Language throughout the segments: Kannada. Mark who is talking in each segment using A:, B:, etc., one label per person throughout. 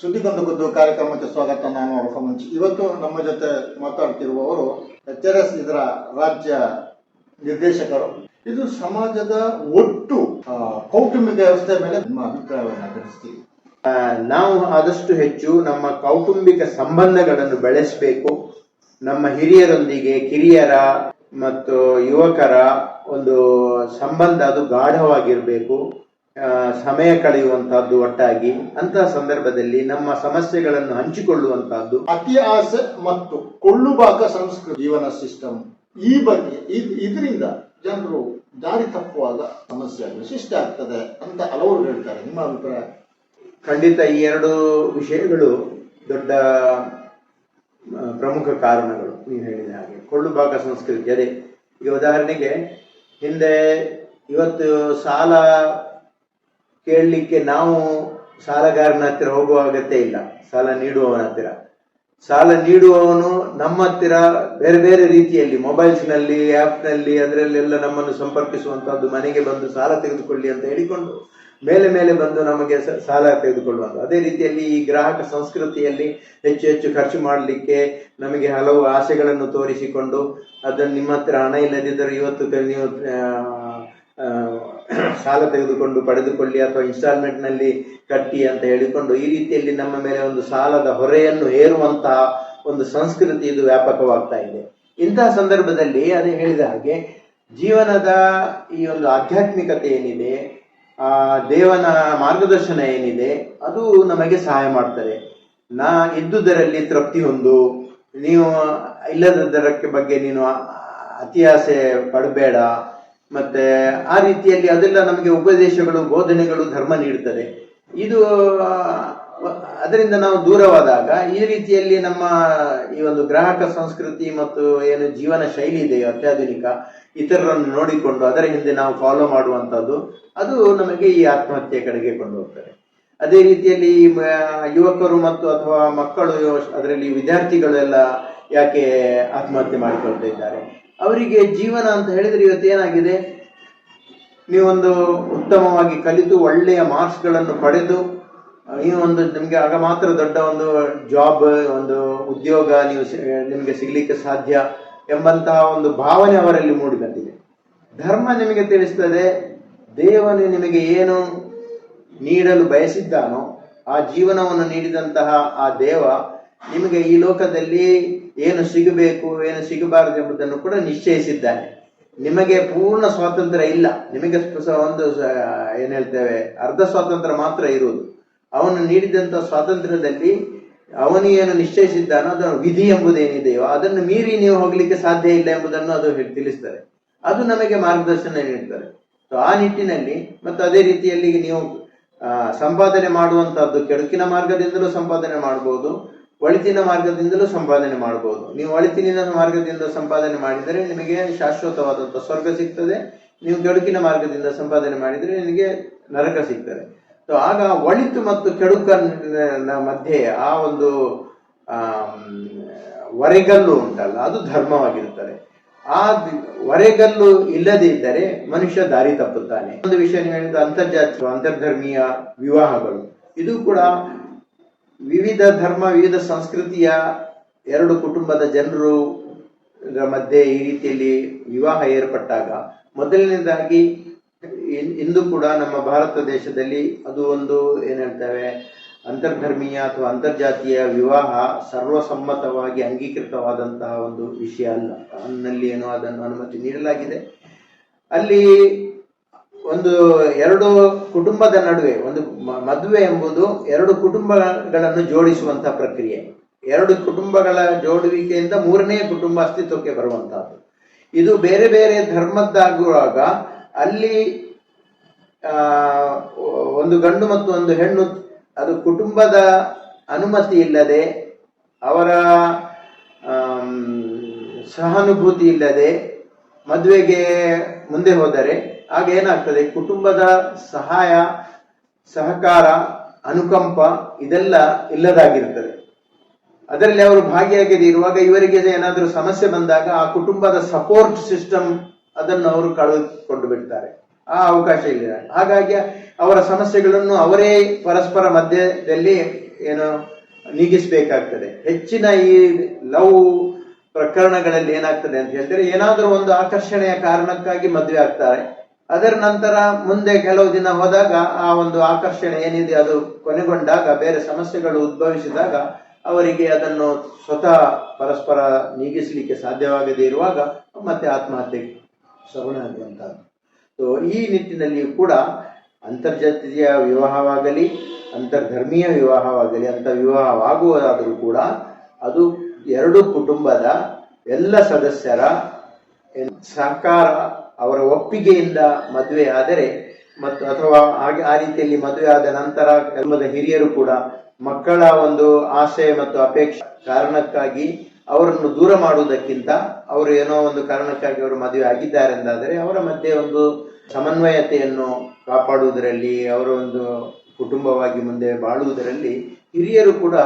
A: ಸುದ್ದಿಗೊಂದು ಗುದ್ದು ಕಾರ್ಯಕ್ರಮಕ್ಕೆ ಸ್ವಾಗತ. ನಾನು ರಫ ಮುಂಚಿ. ಇವತ್ತು ನಮ್ಮ ಜೊತೆ ಮಾತಾಡ್ತಿರುವವರು ಎಚ್ ಆರ್ ಎಸ್ ಇದರ ರಾಜ್ಯ ನಿರ್ದೇಶಕರು. ಇದು ಸಮಾಜದ ಒಟ್ಟು ಕೌಟುಂಬಿಕ ವ್ಯವಸ್ಥೆ ಮೇಲೆ ನಿಮ್ಮ ಅಭಿಪ್ರಾಯವನ್ನು ತಿಳಿಸ್ತೀವಿ.
B: ನಾವು ಆದಷ್ಟು ಹೆಚ್ಚು ನಮ್ಮ ಕೌಟುಂಬಿಕ ಸಂಬಂಧಗಳನ್ನು ಬೆಳೆಸಬೇಕು. ನಮ್ಮ ಹಿರಿಯರೊಂದಿಗೆ ಕಿರಿಯರ ಮತ್ತು ಯುವಕರ ಒಂದು ಸಂಬಂಧ ಅದು ಗಾಢವಾಗಿರಬೇಕು. ಸಮಯ ಕಳೆಯುವಂತಹದ್ದು ಒಟ್ಟಾಗಿ ಅಂತಹ ಸಂದರ್ಭದಲ್ಲಿ ನಮ್ಮ ಸಮಸ್ಯೆಗಳನ್ನು ಹಂಚಿಕೊಳ್ಳುವಂತಹದ್ದು.
A: ಅತಿ ಆಸೆ ಮತ್ತು ಕೊಳ್ಳುಬಾಕ ಸಂಸ್ಕೃತಿ ಜೀವನ ಸಿಸ್ಟಮ್ ಈ ಬಗ್ಗೆ ಇದ್- ಇದರಿಂದ ಜನರು ದಾರಿ ತಪ್ಪುವಾಗ ಸಮಸ್ಯೆ ವಿಶಿಷ್ಟ ಶಿಷ್ಟ ಆಗ್ತದೆ ಅಂತ ಹಲವರು ಹೇಳ್ತಾರೆ. ನಿಮ್ಮ ಅಭಿಪ್ರಾಯ?
B: ಖಂಡಿತ ಈ ಎರಡು ವಿಷಯಗಳು ದೊಡ್ಡ ಪ್ರಮುಖ ಕಾರಣಗಳು ನೀವು ಹೇಳಿದ ಹಾಗೆ. ಕೊಳ್ಳು ಭಾಗ ಸಂಸ್ಕೃತಿ ಅದೇ ಈಗ ಉದಾಹರಣೆಗೆ ಹಿಂದೆ ಇವತ್ತು ಸಾಲ ಕೇಳಲಿಕ್ಕೆ ನಾವು ಸಾಲಗಾರನ ಹತ್ತಿರ ಹೋಗುವ ಅಗತ್ಯ ಇಲ್ಲ. ಸಾಲ ನೀಡುವವನ ಹತ್ತಿರ ಸಾಲ ನೀಡುವವನು ನಮ್ಮ ಹತ್ತಿರ ಬೇರೆ ಬೇರೆ ರೀತಿಯಲ್ಲಿ ಮೊಬೈಲ್ಸ್ನಲ್ಲಿ, ಆ್ಯಪ್ನಲ್ಲಿ ಅದರಲ್ಲೆಲ್ಲ ನಮ್ಮನ್ನು ಸಂಪರ್ಕಿಸುವಂತಹದ್ದು ಮನೆಗೆ ಬಂದು ಸಾಲ ತೆಗೆದುಕೊಳ್ಳಿ ಅಂತ ಹೇಳಿಕೊಂಡು ಮೇಲೆ ಮೇಲೆ ಬಂದು ನಮಗೆ ಸಾಲ ತೆಗೆದುಕೊಳ್ಳುವಂತ ಅದೇ ರೀತಿಯಲ್ಲಿ ಈ ಗ್ರಾಹಕ ಸಂಸ್ಕೃತಿಯಲ್ಲಿ ಹೆಚ್ಚು ಹೆಚ್ಚು ಖರ್ಚು ಮಾಡಲಿಕ್ಕೆ ನಮಗೆ ಹಲವು ಆಸೆಗಳನ್ನು ತೋರಿಸಿಕೊಂಡು ಅದನ್ನು ನಿಮ್ಮ ಹತ್ರ ಹಣ ಇಲ್ಲದಿದ್ದರೆ ಇವತ್ತು ನೀವು ಸಾಲ ತೆಗೆದುಕೊಂಡು ಪಡೆದುಕೊಳ್ಳಿ ಅಥವಾ ಇನ್ಸ್ಟಾಲ್ಮೆಂಟ್ನಲ್ಲಿ ಕಟ್ಟಿ ಅಂತ ಹೇಳಿಕೊಂಡು ಈ ರೀತಿಯಲ್ಲಿ ನಮ್ಮ ಮೇಲೆ ಒಂದು ಸಾಲದ ಹೊರೆಯನ್ನು ಹೇರುವಂತಹ ಒಂದು ಸಂಸ್ಕೃತಿ ಇದು ವ್ಯಾಪಕವಾಗ್ತಾ ಇದೆ. ಇಂತಹ ಸಂದರ್ಭದಲ್ಲಿ ಅದೇ ಹೇಳಿದ ಹಾಗೆ ಜೀವನದ ಈ ಒಂದು ಆಧ್ಯಾತ್ಮಿಕತೆ ಏನಿದೆ, ಆ ದೇವನ ಮಾರ್ಗದರ್ಶನ ಏನಿದೆ, ಅದು ನಮಗೆ ಸಹಾಯ ಮಾಡ್ತದೆ. ನಾ ಇದ್ದುದರಲ್ಲಿ ತೃಪ್ತಿ ಹೊಂದು ನೀವು ಇಲ್ಲದದರಕ್ಕೆ ಬಗ್ಗೆ ನೀನು ಅತಿಯಾಸೆ ಪಡಬೇಡ. ಮತ್ತೆ ಆ ರೀತಿಯಲ್ಲಿ ಅದೆಲ್ಲ ನಮಗೆ ಉಪದೇಶಗಳು, ಬೋಧನೆಗಳು, ಧರ್ಮ ನೀಡುತ್ತದೆ. ಇದು ಅದರಿಂದ ನಾವು ದೂರವಾದಾಗ ಈ ರೀತಿಯಲ್ಲಿ ನಮ್ಮ ಈ ಒಂದು ಗ್ರಾಹಕ ಸಂಸ್ಕೃತಿ ಮತ್ತು ಏನು ಜೀವನ ಶೈಲಿ ಇದೆಯೋ, ಅತ್ಯಾಧುನಿಕ, ಇತರರನ್ನು ನೋಡಿಕೊಂಡು ಅದರ ಹಿಂದೆ ನಾವು ಫಾಲೋ ಮಾಡುವಂಥದ್ದು, ಅದು ನಮಗೆ ಈ ಆತ್ಮಹತ್ಯೆ ಕಡೆಗೆ ಕೊಂಡು ಅದೇ ರೀತಿಯಲ್ಲಿ ಯುವಕರು ಮತ್ತು ಅಥವಾ ಮಕ್ಕಳು, ಅದರಲ್ಲಿ ವಿದ್ಯಾರ್ಥಿಗಳು ಎಲ್ಲ ಯಾಕೆ ಆತ್ಮಹತ್ಯೆ ಮಾಡಿಕೊಳ್ತಾ ಇದ್ದಾರೆ? ಅವರಿಗೆ ಜೀವನ ಅಂತ ಹೇಳಿದ್ರೆ ಇವತ್ತು ಏನಾಗಿದೆ? ನೀವೊಂದು ಉತ್ತಮವಾಗಿ ಕಲಿತು ಒಳ್ಳೆಯ ಮಾರ್ಕ್ಸ್ಗಳನ್ನು ಪಡೆದು ನೀವು ಒಂದು ನಿಮಗೆ ಆಗ ಮಾತ್ರ ದೊಡ್ಡ ಒಂದು ಜಾಬ್ ಒಂದು ಉದ್ಯೋಗ ನೀವು ನಿಮಗೆ ಸಿಗ್ಲಿಕ್ಕೆ ಸಾಧ್ಯ ಎಂಬಂತಹ ಒಂದು ಭಾವನೆ ಅವರಲ್ಲಿ ಮೂಡಿ ಬಂದಿದೆ ಧರ್ಮ ನಿಮಗೆ ತಿಳಿಸ್ತದೆ, ದೇವನು ನಿಮಗೆ ಏನು ನೀಡಲು ಬಯಸಿದ್ದಾನೋ, ಆ ಜೀವನವನ್ನು ನೀಡಿದಂತಹ ಆ ದೇವ ನಿಮಗೆ ಈ ಲೋಕದಲ್ಲಿ ಏನು ಸಿಗಬೇಕು, ಏನು ಸಿಗಬಾರದು ಎಂಬುದನ್ನು ಕೂಡ ನಿಶ್ಚಯಿಸಿದ್ದಾನೆ. ನಿಮಗೆ ಪೂರ್ಣ ಸ್ವಾತಂತ್ರ್ಯ ಇಲ್ಲ. ನಿಮಗೆ ಒಂದು ಏನ್ ಹೇಳ್ತೇವೆ, ಅರ್ಧ ಸ್ವಾತಂತ್ರ್ಯ ಮಾತ್ರ ಇರುವುದು. ಅವನು ನೀಡಿದಂತ ಸ್ವಾತಂತ್ರ್ಯದಲ್ಲಿ ಅವನು ಏನು ನಿಶ್ಚಯಿಸಿದ್ದಾನೋ ಅದನ್ನು ವಿಧಿ ಎಂಬುದೇನಿದೆಯೋ, ಅದನ್ನು ಮೀರಿ ನೀವು ಹೋಗ್ಲಿಕ್ಕೆ ಸಾಧ್ಯ ಇಲ್ಲ ಎಂಬುದನ್ನು ಅದು ತಿಳಿಸ್ತಾರೆ ಅದು ನಮಗೆ ಮಾರ್ಗದರ್ಶನ ನೀಡ್ತಾರೆ ಸೊ ಆ ನಿಟ್ಟಿನಲ್ಲಿ ಮತ್ತು ಅದೇ ರೀತಿಯಲ್ಲಿ ನೀವು ಸಂಪಾದನೆ ಮಾಡುವಂತಹದ್ದು ಕೆಡುಕಿನ ಮಾರ್ಗದಿಂದಲೂ ಸಂಪಾದನೆ ಮಾಡಬಹುದು ಒಳಿತಿನ ಮಾರ್ಗದಿಂದಲೂ ಸಂಪಾದನೆ ಮಾಡಬಹುದು. ನೀವು ಒಳಿತಿನ ಮಾರ್ಗದಿಂದ ಸಂಪಾದನೆ ಮಾಡಿದರೆ ನಿಮಗೆ ಶಾಶ್ವತವಾದಂತಹ ಸ್ವರ್ಗ ಸಿಗ್ತದೆ. ನೀವು ಕೆಡುಕಿನ ಮಾರ್ಗದಿಂದ ಸಂಪಾದನೆ ಮಾಡಿದರೆ ನಿಮಗೆ ನರಕ ಸಿಗ್ತದೆ. ಸೊ ಆಗ ಒಳಿತು ಮತ್ತು ಕೆಡುಕನ ಮಧ್ಯೆ ಆ ಒಂದು ಆ ವರೆಗಲ್ಲು ಉಂಟಲ್ಲ, ಅದು ಧರ್ಮವಾಗಿರುತ್ತದೆ. ಆ ವರೆಗಲ್ಲು ಇಲ್ಲದೆ ಇದ್ದರೆ ಮನುಷ್ಯ ದಾರಿ ತಪ್ಪುತ್ತಾನೆ. ಒಂದು ವಿಷಯ ನೀವು ಹೇಳಿದ ಅಂತರ್ಜಾತಿ, ಅಂತರ್ಧರ್ಮೀಯ ವಿವಾಹಗಳು, ಇದು ಕೂಡ ವಿವಿಧ ಧರ್ಮ, ವಿವಿಧ ಸಂಸ್ಕೃತಿಯ ಎರಡು ಕುಟುಂಬದ ಜನರು ಮಧ್ಯೆ ಈ ರೀತಿಯಲ್ಲಿ ವಿವಾಹ ಏರ್ಪಟ್ಟಾಗ ಮೊದಲನೇದಾಗಿ ಇಂದು ಕೂಡ ನಮ್ಮ ಭಾರತ ದೇಶದಲ್ಲಿ ಅದು ಒಂದು ಏನು ಹೇಳ್ತೇವೆ, ಅಂತರ್ಧರ್ಮೀಯ ಅಥವಾ ಅಂತರ್ಜಾತೀಯ ವಿವಾಹ ಸರ್ವಸಮ್ಮತವಾಗಿ ಅಂಗೀಕೃತವಾದಂತಹ ಒಂದು ವಿಷಯ ಅಲ್ಲ. ಅನ್ನಲ್ಲಿ ಏನೋ ಅದನ್ನು ಅನುಮತಿ ನೀಡಲಾಗಿದೆ. ಅಲ್ಲಿ ಒಂದು ಎರಡು ಕುಟುಂಬದ ನಡುವೆ, ಒಂದು ಮದುವೆ ಎಂಬುದು ಎರಡು ಕುಟುಂಬಗಳನ್ನು ಜೋಡಿಸುವಂತಹ ಪ್ರಕ್ರಿಯೆ. ಎರಡು ಕುಟುಂಬಗಳ ಜೋಡುವಿಕೆಯಿಂದ ಮೂರನೇ ಕುಟುಂಬ ಅಸ್ತಿತ್ವಕ್ಕೆ ಬರುವಂತಹದ್ದು. ಇದು ಬೇರೆ ಬೇರೆ ಧರ್ಮದ್ದಾಗುವಾಗ ಅಲ್ಲಿ ಒಂದು ಗಂಡು ಮತ್ತು ಒಂದು ಹೆಣ್ಣು, ಅದು ಕುಟುಂಬದ ಅನುಮತಿ ಇಲ್ಲದೆ, ಅವರ ಸಹಾನುಭೂತಿ ಇಲ್ಲದೆ ಮದುವೆಗೆ ಮುಂದೆ ಹೋದರೆ ಆಗ ಏನಾಗ್ತದೆ? ಕುಟುಂಬದ ಸಹಾಯ, ಸಹಕಾರ, ಅನುಕಂಪ ಇದೆಲ್ಲ ಇಲ್ಲದಾಗಿರ್ತದೆ ಅದರಲ್ಲಿ ಅವರು ಭಾಗಿಯಾಗದೆ ಇರುವಾಗ ಇವರಿಗೆ ಏನಾದರೂ ಸಮಸ್ಯೆ ಬಂದಾಗ ಆ ಕುಟುಂಬದ ಸಪೋರ್ಟ್ ಸಿಸ್ಟಮ್ ಅದನ್ನು ಅವರು ಕಳೆದುಕೊಂಡು ಬಿಡ್ತಾರೆ. ಆ ಅವಕಾಶ ಇಲ್ಲ. ಹಾಗಾಗಿ ಅವರ ಸಮಸ್ಯೆಗಳನ್ನು ಅವರೇ ಪರಸ್ಪರ ಮಧ್ಯದಲ್ಲಿ ಏನು ನೀಗಿಸಬೇಕಾಗ್ತದೆ. ಹೆಚ್ಚಿನ ಈ ಲವ್ ಪ್ರಕರಣಗಳಲ್ಲಿ ಏನಾಗ್ತದೆ ಅಂತ ಹೇಳಿದ್ರೆ ಏನಾದರೂ ಒಂದು ಆಕರ್ಷಣೆಯ ಕಾರಣಕ್ಕಾಗಿ ಮದುವೆ ಆಗ್ತಾರೆ. ಅದರ ನಂತರ ಮುಂದೆ ಕೆಲವು ದಿನ ಹೋದಾಗ ಆ ಒಂದು ಆಕರ್ಷಣೆ ಏನಿದೆ ಅದು ಕೊನೆಗೊಂಡಾಗ ಬೇರೆ ಸಮಸ್ಯೆಗಳು ಉದ್ಭವಿಸಿದಾಗ ಅವರಿಗೆ ಅದನ್ನು ಸ್ವತಃ ಪರಸ್ಪರ ನೀಗಿಸಲಿಕ್ಕೆ ಸಾಧ್ಯವಾಗದೇ ಇರುವಾಗ ಮತ್ತೆ ಆತ್ಮಹತ್ಯೆಗೆ ಶರಣಾಗುವಂತಹದ್ದು ಸೊ ಈ ನಿಟ್ಟಿನಲ್ಲಿಯೂ ಕೂಡ ಅಂತರ್ಜಾತೀಯ ವಿವಾಹವಾಗಲಿ, ಅಂತರ್ಧರ್ಮೀಯ ವಿವಾಹವಾಗಲಿ, ಅಂತ ವಿವಾಹವಾಗುವುದಾದರೂ ಕೂಡ ಅದು ಎರಡು ಕುಟುಂಬದ ಎಲ್ಲ ಸದಸ್ಯರ ಸರ್ಕಾರ ಅವರ ಒಪ್ಪಿಗೆಯಿಂದ ಮದುವೆ ಆದರೆ ಮತ್ತು ಅಥವಾ ಹಾಗೆ ಆ ರೀತಿಯಲ್ಲಿ ಮದುವೆ ಆದ ನಂತರ ಕುಟುಂಬದ ಹಿರಿಯರು ಕೂಡ ಮಕ್ಕಳ ಒಂದು ಆಸೆ ಮತ್ತು ಅಪೇಕ್ಷೆ ಕಾರಣಕ್ಕಾಗಿ ಅವರನ್ನು ದೂರ ಮಾಡುವುದಕ್ಕಿಂತ ಅವರು ಏನೋ ಒಂದು ಕಾರಣಕ್ಕಾಗಿ ಅವರು ಮದುವೆ ಆಗಿದ್ದಾರೆ ಎಂದಾದರೆ ಅವರ ಮಧ್ಯೆ ಒಂದು ಸಮನ್ವಯತೆಯನ್ನು ಕಾಪಾಡುವುದರಲ್ಲಿ, ಅವರ ಒಂದು ಕುಟುಂಬವಾಗಿ ಮುಂದೆ ಬಾಳುವುದರಲ್ಲಿ ಹಿರಿಯರು ಕೂಡ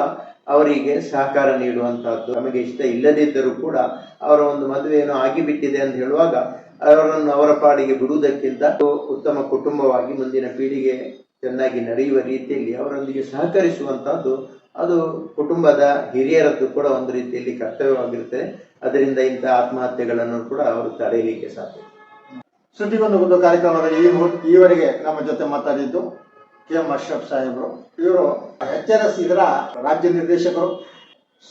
B: ಅವರಿಗೆ ಸಹಕಾರ ನೀಡುವಂತಹದ್ದು ನಮಗೆ ಇಷ್ಟ ಇಲ್ಲದಿದ್ದರೂ ಕೂಡ ಅವರ ಒಂದು ಮದುವೆಯನ್ನು ಆಗಿಬಿಟ್ಟಿದೆ ಅಂತ ಹೇಳುವಾಗ ಅವರನ್ನು ಅವರ ಪಾಡಿಗೆ ಬಿಡುವುದಕ್ಕಿಂತ ಉತ್ತಮ ಕುಟುಂಬವಾಗಿ ಮುಂದಿನ ಪೀಳಿಗೆ ಚೆನ್ನಾಗಿ ನಡೆಯುವ ರೀತಿಯಲ್ಲಿ ಅವರೊಂದಿಗೆ ಸಹಕರಿಸುವಂತಹದ್ದು ಅದು ಕುಟುಂಬದ ಹಿರಿಯರದ್ದು ಕೂಡ ಒಂದು ರೀತಿಯಲ್ಲಿ ಕರ್ತವ್ಯವಾಗಿರುತ್ತದೆ ಅದರಿಂದ ಇಂಥ ಆತ್ಮಹತ್ಯೆಗಳನ್ನು ಕೂಡ ಅವರು ತಡೆಯಲಿಕ್ಕೆ ಸಾಧ್ಯ.
A: ಸುದ್ದಿಗೊಂದು ಒಂದು ಕಾರ್ಯಕ್ರಮದಲ್ಲಿ ಈವರೆಗೆ ನಮ್ಮ ಜೊತೆ ಮಾತಾಡಿದ್ದು ಕೆ ಎಂ ಅಶ್ರಫ್ ಸಾಹೇಬರು. ಇವರು ಎಚ್ ಆರ್ ಎಸ್ ಇದರ ರಾಜ್ಯ ನಿರ್ದೇಶಕರು.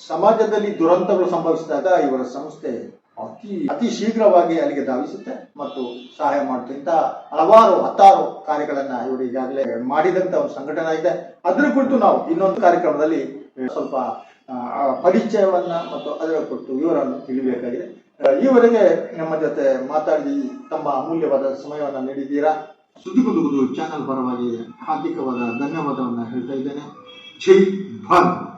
A: ಸಮಾಜದಲ್ಲಿ ದುರಂತಗಳು ಸಂಭವಿಸಿದಾಗ ಇವರ ಸಂಸ್ಥೆ ಅತಿ ಅತಿ ಶೀಘ್ರವಾಗಿ ಅಲ್ಲಿಗೆ ಧಾವಿಸುತ್ತೆ ಮತ್ತು ಸಹಾಯ ಮಾಡುತ್ತೆ. ಇಂತಹ ಹಲವಾರು, ಹತ್ತಾರು ಕಾರ್ಯಗಳನ್ನ ಇವರು ಈಗಾಗಲೇ ಮಾಡಿದಂತ ಒಂದು ಸಂಘಟನೆ ಇದೆ. ಅದ್ರ ಕುರಿತು ನಾವು ಇನ್ನೊಂದು ಕಾರ್ಯಕ್ರಮದಲ್ಲಿ ಸ್ವಲ್ಪ ಪರಿಚಯವನ್ನ ಮತ್ತು ಅದರ ಕುರಿತು ವಿವರವನ್ನು ತಿಳಿಬೇಕಾಗಿದೆ. ಈವರೆಗೆ ನಮ್ಮ ಜೊತೆ ಮಾತಾಡಿ ತಮ್ಮ ಅಮೂಲ್ಯವಾದ ಸಮಯವನ್ನು ನೀಡಿದ್ದೀರಾ? ಸುದ್ದಿಗುಂದುಗುದು ಚಾನಲ್ ಪರವಾಗಿ ಹಾರ್ದಿಕವಾದ ಧನ್ಯವಾದವನ್ನು ಹೇಳ್ತಾ ಇದ್ದೇನೆ. ಜೈ ಭಾರತ್!